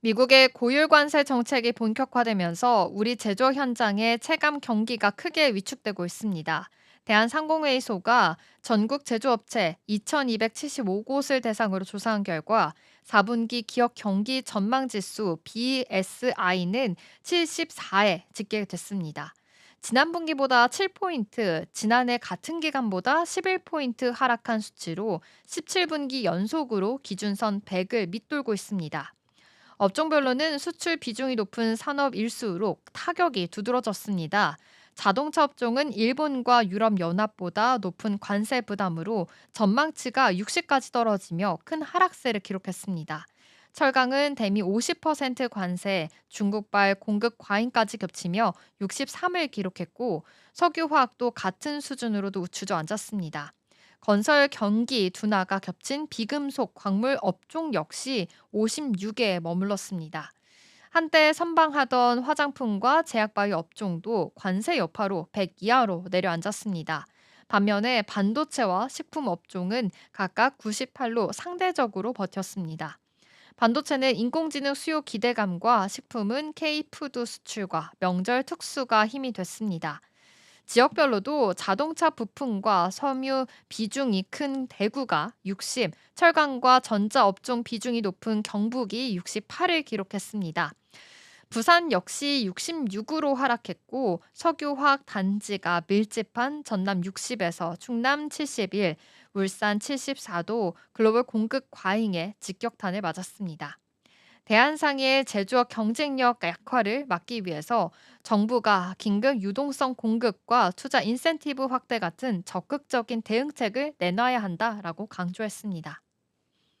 미국의 고율 관세 정책이 본격화되면서 우리 제조 현장의 체감 경기가 크게 위축되고 있습니다. 대한상공회의소가 전국 제조업체 2,275곳을 대상으로 조사한 결과 4분기 기업 경기 전망 지수 BSI는 74에 집계됐습니다. 지난 분기보다 7포인트, 지난해 같은 기간보다 11포인트 하락한 수치로 17분기 연속으로 기준선 100을 밑돌고 있습니다. 업종별로는 수출 비중이 높은 산업 일수록 타격이 두드러졌습니다. 자동차 업종은 일본과 유럽 연합보다 높은 관세 부담으로 전망치가 60까지 떨어지며 큰 하락세를 기록했습니다. 철강은 대미 50% 관세, 중국발 공급 과잉까지 겹치며 63을 기록했고 석유화학도 같은 수준으로도 주저앉았습니다. 건설 경기 둔화가 겹친 비금속 광물 업종 역시 56에 머물렀습니다. 한때 선방하던 화장품과 제약바이오 업종도 관세 여파로 100 이하로 내려앉았습니다. 반면에 반도체와 식품 업종은 각각 98로 상대적으로 버텼습니다. 반도체는 인공지능 수요 기대감과 식품은 K푸드 수출과 명절 특수가 힘이 됐습니다. 지역별로도 자동차 부품과 섬유 비중이 큰 대구가 60, 철강과 전자 업종 비중이 높은 경북이 68을 기록했습니다. 부산 역시 66으로 하락했고 석유화학 단지가 밀집한 전남 60에서 충남 71, 울산 74도 글로벌 공급 과잉에 직격탄을 맞았습니다. 대한상의 제조업 경쟁력 약화를 막기 위해서 정부가 긴급 유동성 공급과 투자 인센티브 확대 같은 적극적인 대응책을 내놔야 한다라고 강조했습니다.